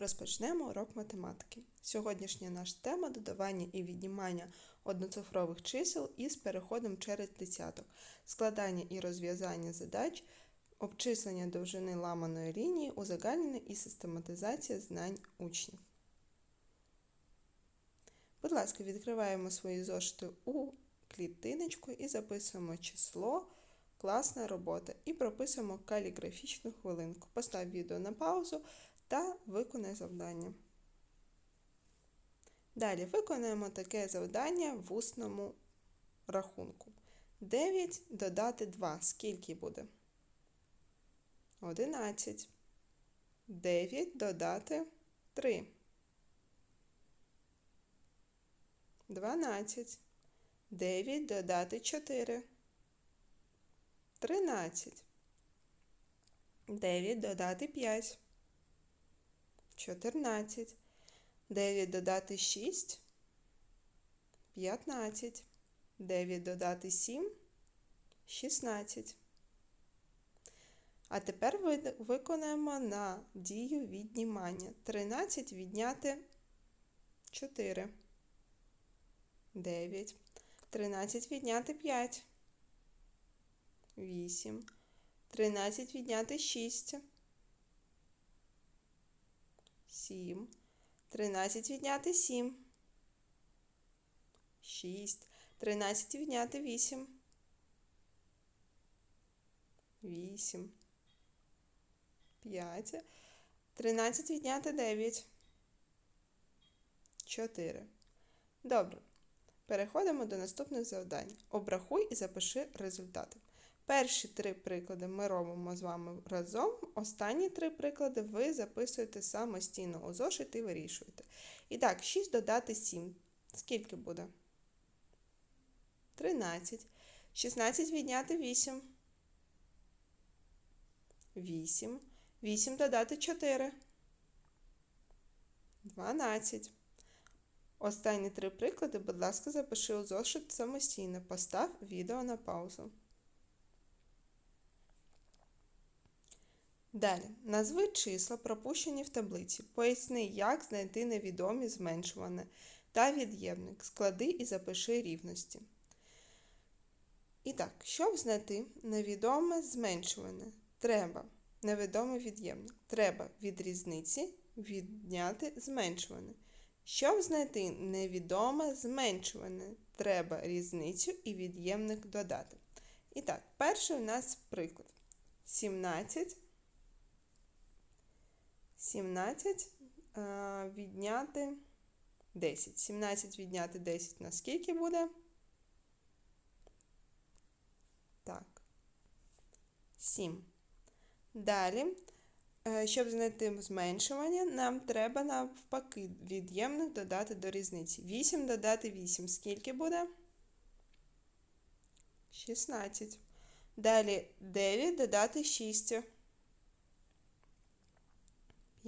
Розпочнемо урок математики. Сьогоднішня наша тема додавання і віднімання одноцифрових чисел із переходом через десяток, складання і розв'язання задач, обчислення довжини ламаної лінії, узагальнення і систематизація знань учнів. Будь ласка, відкриваємо свої зошити у клітиночку і записуємо число. Класна робота. І прописуємо каліграфічну хвилинку. Постав відео на паузу та виконай завдання. Далі виконаємо таке завдання в усному рахунку. 9 додати 2. Скільки буде? 11. 9 додати 3. 12. 9 додати 4. 13. 9 додати 5. 14. 9 додати 6. 15. 9 додати 7. 16. А тепер виконаємо на дію віднімання. 13 відняти 4. 9. 13 відняти 5. 8. 13 відняти 6. 7. 13 відняти 7. 6. 13 відняти 8. 8. 5. 13 відняти 9. 4. Добре. Переходимо до наступних завдань. Обрахуй і запиши результати. Перші три приклади ми робимо з вами разом. Останні три приклади ви записуєте самостійно у зошит і вирішуєте. І так, 6 додати 7. Скільки буде? 13. 16 відняти 8. 8. 8 додати 4. 12. Останні три приклади, будь ласка, запиши у зошит самостійно. Постав відео на паузу. Далі. Назви числа, пропущені в таблиці. Поясни, як знайти невідомі зменшуване та від'ємник. Склади і запиши рівності. І так, щоб знайти невідоме зменшуване, треба невідомий від'ємник. Треба від різниці відняти зменшуване. Щоб знайти невідоме зменшуване, треба різницю і від'ємник додати. І так, перший у нас приклад. 17 17 е, відняти 10. 17 відняти 10 на скільки буде? Так. 7. Далі, е, щоб знайти зменшування, нам треба навпаки від'ємник додати до різниці. 8 додати 8. Скільки буде? 16. Далі 9 додати 6.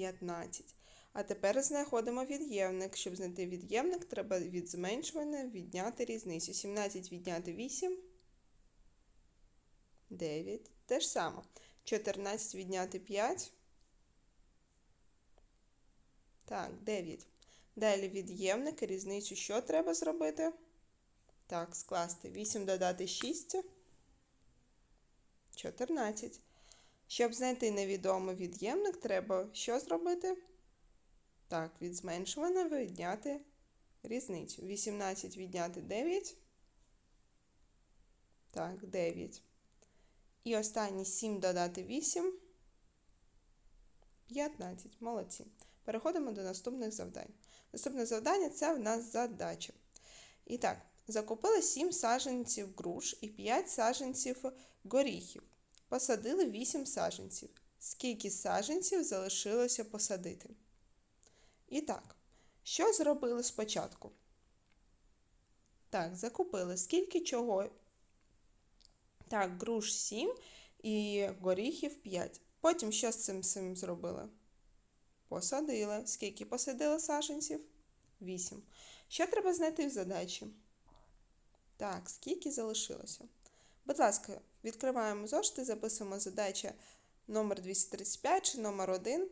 15. А тепер знаходимо від'ємник. Щоб знайти від'ємник, треба від зменшування відняти різницю. 17 відняти 8. 9. Те ж саме. 14 відняти 5. Так, 9. Далі від'ємник, різницю що треба зробити? Так, скласти. 8 додати 6. 14. Щоб знайти невідомий від'ємник, треба що зробити? Так, від зменшуване відняти різницю. 18 відняти 9. Так, 9. І останні 7 додати 8. 15. Молодці. Переходимо до наступних завдань. Наступне завдання це в нас задача. І так, закупили 7 саженців груш і 5 саженців горіхів. Посадили 8 саженців. Скільки саженців залишилося посадити? І так, що зробили спочатку? Так, закупили. Скільки чого? Так, груш 7 і горіхів 5. Потім що з цим цим зробили? Посадили. Скільки посадили саженців? 8. Що треба знайти в задачі? Так, скільки залишилося? Будь ласка, відкриваємо зошити, записуємо задача номер 235 чи номер 1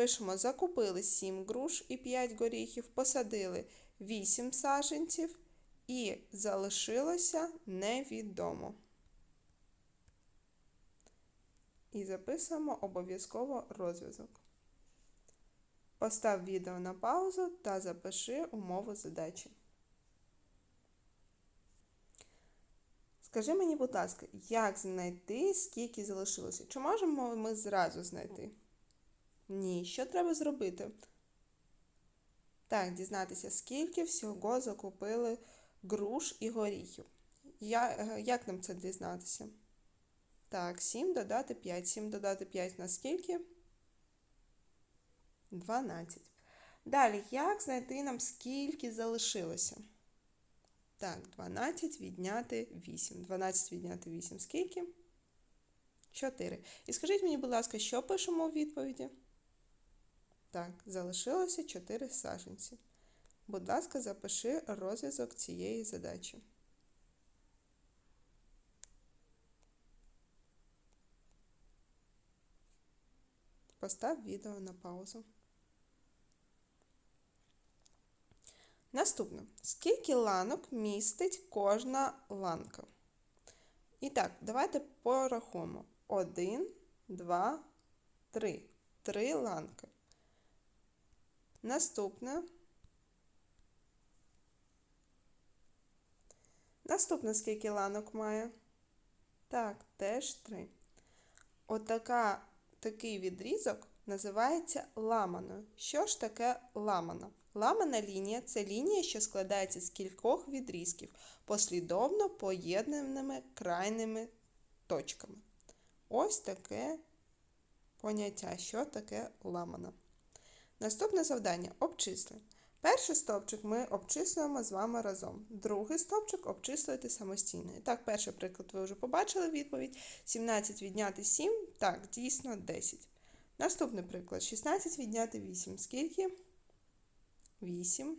Пишемо закупили 7 груш і 5 горіхів, посадили 8 саджанців і залишилося невідомо. І записуємо обов'язково розв'язок. Постав відео на паузу та запиши умову задачі. Скажи мені, будь ласка, як знайти, скільки залишилося? Чи можемо ми зразу знайти? Ні. Що треба зробити? Так, дізнатися, скільки всього закупили груш і горіхів. Я, е, як нам це дізнатися? Так, 7 додати 5. 7 додати 5 на скільки? 12. Далі, як знайти нам, скільки залишилося? Так, 12 відняти 8. 12 відняти 8 скільки? 4. І скажіть мені, будь ласка, що пишемо у відповіді? Так, залишилося 4 саженці. Будь ласка, запиши розв'язок цієї задачі. Постав відео на паузу. Наступне. Скільки ланок містить кожна ланка? І так, давайте порахуємо. Один, два, три. Три ланки. Наступне. Наступне скільки ланок має? Так, теж три. Отака, такий відрізок називається ламаною. Що ж таке ламана? Ламана лінія це лінія, що складається з кількох відрізків, послідовно поєднаними крайними точками. Ось таке поняття, що таке ламана. Наступне завдання обчисли. Перший стовпчик ми обчислюємо з вами разом. Другий стовпчик обчислюєте самостійно. І так, перший приклад ви вже побачили відповідь. 17 відняти 7, так, дійсно 10. Наступний приклад: 16 відняти 8. Скільки? 8.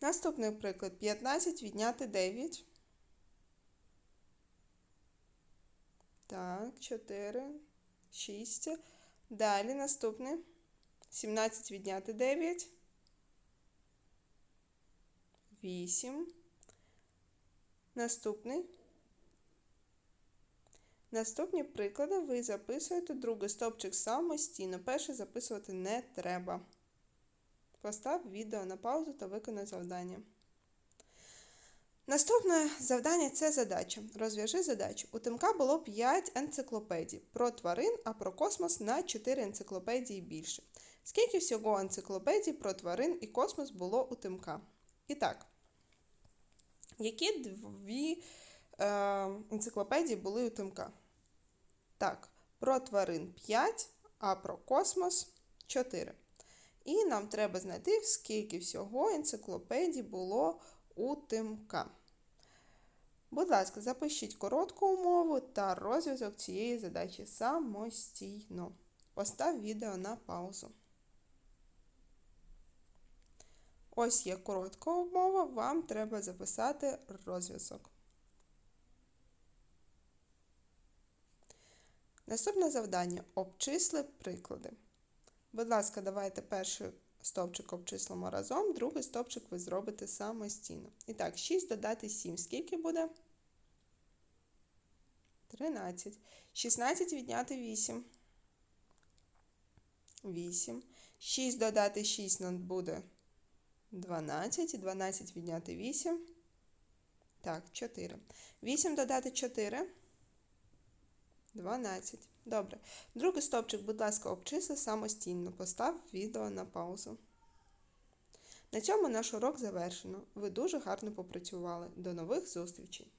Наступний приклад 15 відняти 9. Так, 4, 6. Далі наступний. 17 відняти 9. 8. Наступний. Наступні приклади ви записуєте другий стовпчик самостійно. Перший записувати не треба. Постав відео на паузу та виконай завдання. Наступне завдання це задача. Розв'яжи задачу. У Тимка було 5 енциклопедій про тварин, а про космос на 4 енциклопедії більше. Скільки всього енциклопедій про тварин і космос було у Тимка? І так, які дві енциклопедії були у Тимка? Так, про тварин 5, а про космос 4. І нам треба знайти, скільки всього енциклопедій було у Тимка. Будь ласка, запишіть коротку умову та розв'язок цієї задачі самостійно. Постав відео на паузу. Ось є коротка умова, вам треба записати розв'язок. Наступне завдання обчисли приклади. Будь ласка, давайте перший стовпчик обчислимо разом, другий стовпчик ви зробите самостійно. І так, 6 додати 7. Скільки буде? 13. 16 відняти 8. 8. 6 додати 6 нам буде 12. 12 відняти 8. Так, 4. 8 додати 4. 12. Добре. Другий стовпчик, будь ласка, обчисли самостійно. Постав відео на паузу. На цьому наш урок завершено. Ви дуже гарно попрацювали. До нових зустрічей!